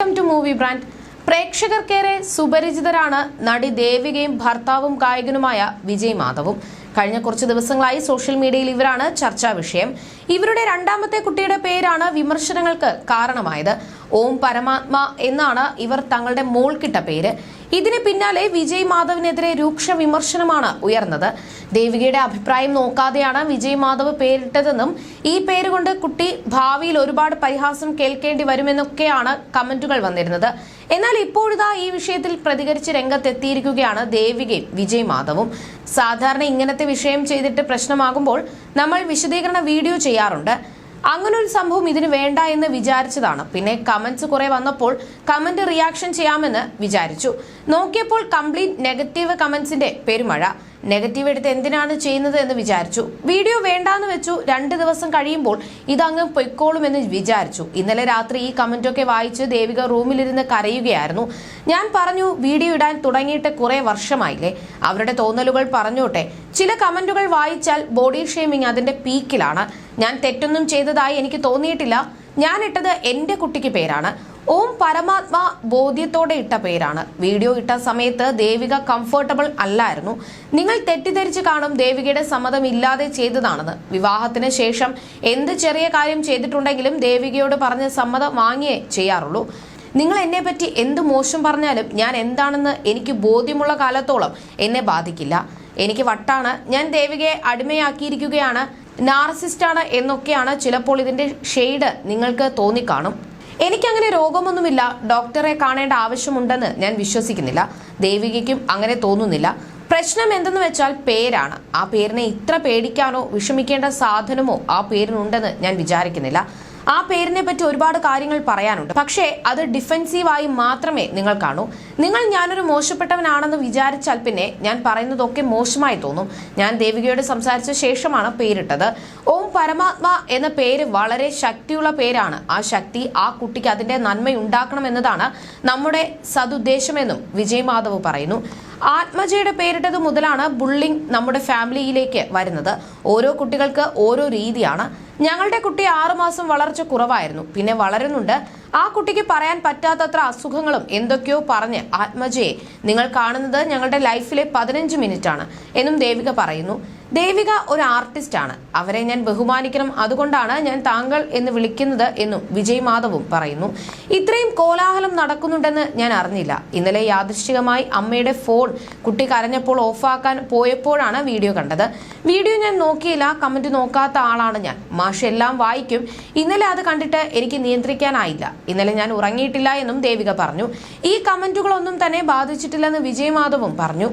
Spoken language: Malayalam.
വെൽക്കം ടു മൂവി ബ്രാൻഡ് പ്രേക്ഷകർക്കേറെ സുപരിചിതരാണ് നടി ദേവികയും ഭർത്താവും ഗായകനുമായ വിജയ് മാധവും. കഴിഞ്ഞ കുറച്ച് ദിവസങ്ങളായി സോഷ്യൽ മീഡിയയിൽ ഇവരാണ് ചർച്ചാ വിഷയം. ഇവരുടെ രണ്ടാമത്തെ കുട്ടിയുടെ പേരാണ് വിമർശനങ്ങൾക്ക് കാരണമായത്. ഓം പരമാത്മ എന്നാണ് ഇവർ തങ്ങളുടെ മോൾക്കിട്ട പേര്. ഇതിന് പിന്നാലെ വിജയ് മാധവിനെതിരെ രൂക്ഷ വിമർശനമാണ് ഉയർന്നത്. ദേവികയുടെ അഭിപ്രായം നോക്കാതെയാണ് വിജയ് മാധവ് പേരിട്ടതെന്നും ഈ പേരുകൊണ്ട് കുട്ടി ഭാവിയിൽ ഒരുപാട് പരിഹാസം കേൾക്കേണ്ടി വരുമെന്നൊക്കെയാണ് കമന്റുകൾ വന്നിരുന്നത്. എന്നാൽ ഇപ്പോഴിതാ ഈ വിഷയത്തിൽ പ്രതികരിച്ച് രംഗത്തെത്തിയിരിക്കുകയാണ് ദേവികയും വിജയ് മാധവും. സാധാരണ ഇങ്ങനത്തെ വിഷയം ചെയ്തിട്ട് പ്രശ്നമാകുമ്പോൾ നമ്മൾ വിശദീകരണ വീഡിയോ ചെയ്യാറുണ്ട്. അങ്ങനെ ഒരു സംഭവം ഇതിന് വേണ്ട എന്ന് വിചാരിച്ചതാണ്. പിന്നെ കമന്റ്സ് കുറെ വന്നപ്പോൾ കമന്റ് റിയാക്ഷൻ ചെയ്യാമെന്ന് വിചാരിച്ചു. നോക്കിയപ്പോൾ കംപ്ലീറ്റ് നെഗറ്റീവ് കമന്റ്സിന്റെ പെരുമഴ. നെഗറ്റീവ് എടുത്ത് എന്തിനാണ് ചെയ്യുന്നത് എന്ന് വിചാരിച്ചു. വീഡിയോ വേണ്ടാന്ന് വെച്ചു. രണ്ട് ദിവസം കഴിയുമ്പോൾ ഇതങ്ങ് പൊയ്ക്കോളും എന്ന് വിചാരിച്ചു. ഇന്നലെ രാത്രി ഈ കമന്റൊക്കെ വായിച്ച് ദേവിക റൂമിലിരുന്ന് കരയുകയായിരുന്നു. ഞാൻ പറഞ്ഞു വീഡിയോ ഇടാൻ തുടങ്ങിയിട്ട് കുറെ വർഷമായില്ലേ? അവരുടെ തോന്നലുകൾ പറഞ്ഞോട്ടെ. ചില കമന്റുകൾ വായിച്ചാൽ ബോഡി ഷേമിംഗ് അതിന്റെ പീക്കിലാണ്. ഞാൻ തെറ്റൊന്നും ചെയ്തതായി എനിക്ക് തോന്നിയിട്ടില്ല. ഞാൻ ഇട്ടത് എന്റെ കുട്ടിക്ക് പേരാണ്. ഓം പരമാത്മ ബോധ്യത്തോടെ ഇട്ട പേരാണ്. വീഡിയോ ഇട്ട സമയത്ത് ദേവിക കംഫർട്ടബിൾ അല്ലായിരുന്നു. നിങ്ങൾ തെറ്റിദ്ധരിച്ച് കാണും ദേവികയുടെ സമ്മതം ഇല്ലാതെ ചെയ്തതാണെന്ന്. വിവാഹത്തിന് ശേഷം എന്ത് ചെറിയ കാര്യം ചെയ്തിട്ടുണ്ടെങ്കിലും ദേവികയോട് പറഞ്ഞ് സമ്മതം വാങ്ങിയേ ചെയ്യാറുള്ളൂ. നിങ്ങൾ എന്നെ പറ്റി എന്ത് മോശം പറഞ്ഞാലും ഞാൻ എന്താണെന്ന് എനിക്ക് ബോധ്യമുള്ള കാലത്തോളം എന്നെ ബാധിക്കില്ല. എനിക്ക് വട്ടാണ്. ഞാൻ ദേവികയെ അടിമയാക്കിയിരിക്കുകയാണ്. നാർസിസ്റ്റാണ് എന്നൊക്കെയാണ് ചിലപ്പോൾ ഇതിന്റെ ഷെയ്ഡ് നിങ്ങൾക്ക് തോന്നിക്കാണും. എനിക്കങ്ങനെ രോഗമൊന്നുമില്ല. ഡോക്ടറെ കാണേണ്ട ആവശ്യമുണ്ടെന്ന് ഞാൻ വിശ്വസിക്കുന്നില്ല. ദേവികയ്ക്കും അങ്ങനെ തോന്നുന്നില്ല. പ്രശ്നം എന്തെന്ന് വെച്ചാൽ പേരാണ്. ആ പേരിനെ ഇത്ര പേടിക്കാനോ വിഷമിക്കേണ്ട സാധനമോ ആ പേരിനുണ്ടെന്ന് ഞാൻ വിചാരിക്കുന്നില്ല. ആ പേരിനെ പറ്റി ഒരുപാട് കാര്യങ്ങൾ പറയാനുണ്ട്. പക്ഷേ അത് ഡിഫെൻസീവായി മാത്രമേ നിങ്ങൾ കാണൂ. നിങ്ങൾ ഞാനൊരു മോശപ്പെട്ടവനാണെന്ന് വിചാരിച്ചാൽ പിന്നെ ഞാൻ പറയുന്നതൊക്കെ മോശമായി തോന്നും. ഞാൻ ദേവികയോട് സംസാരിച്ച ശേഷമാണ് പേരിട്ടത്. ഓം പരമാത്മ എന്ന പേര് വളരെ ശക്തിയുള്ള പേരാണ്. ആ ശക്തി ആ കുട്ടിക്ക് അതിന്റെ നന്മയുണ്ടാക്കണം എന്നതാണ് നമ്മുടെ സതുദ്ദേശമെന്നും വിജയ് മാധവ് പറയുന്നു. ആത്മജയുടെ പേരിട്ടത് മുതലാണ് ബുള്ളിംഗ് നമ്മുടെ ഫാമിലിയിലേക്ക് വരുന്നത്. ഓരോ കുട്ടികൾക്ക് ഓരോ രീതിയാണ്. ഞങ്ങളുടെ കുട്ടി ആറുമാസം വളർച്ച കുറവായിരുന്നു. പിന്നെ വളരുന്നുണ്ട്. ആ കുട്ടിക്ക് പറയാൻ പറ്റാത്തത്ര അസുഖങ്ങളും എന്തൊക്കെയോ പറഞ്ഞ് ആത്മജയെ നിങ്ങൾ കാണുന്നത് ഞങ്ങളുടെ ലൈഫിലെ പതിനഞ്ച് മിനിറ്റാണ് എന്നും ദേവിക പറയുന്നു. ദേവിക ഒരു ആർട്ടിസ്റ്റാണ്. അവരെ ഞാൻ ബഹുമാനിക്കണം. അതുകൊണ്ടാണ് ഞാൻ താങ്കൾ എന്ന് വിളിക്കുന്നത് എന്നും വിജയ് മാധവും പറയുന്നു. ഇത്രയും കോലാഹലം നടക്കുന്നുണ്ടെന്ന് ഞാൻ അറിഞ്ഞില്ല. ഇന്നലെ യാദൃശ്ചികമായി അമ്മയുടെ ഫോൺ കുട്ടി കരഞ്ഞപ്പോൾ ഓഫാക്കാൻ പോയപ്പോഴാണ് വീഡിയോ കണ്ടത്. വീഡിയോ ഞാൻ നോക്കിയില്ല. കമന്റ് നോക്കാത്ത ആളാണ് ഞാൻ. മാഷ് എല്ലാം വായിക്കും. ഇന്നലെ അത് കണ്ടിട്ട് എനിക്ക് നിയന്ത്രിക്കാനായില്ല. ഇന്നലെ ഞാൻ ഉറങ്ങിയിട്ടില്ല എന്നും ദേവിക പറഞ്ഞു. ഈ കമന്റുകളൊന്നും തന്നെ ബാധിച്ചിട്ടില്ലെന്ന് വിജയ് മാധവും പറഞ്ഞു.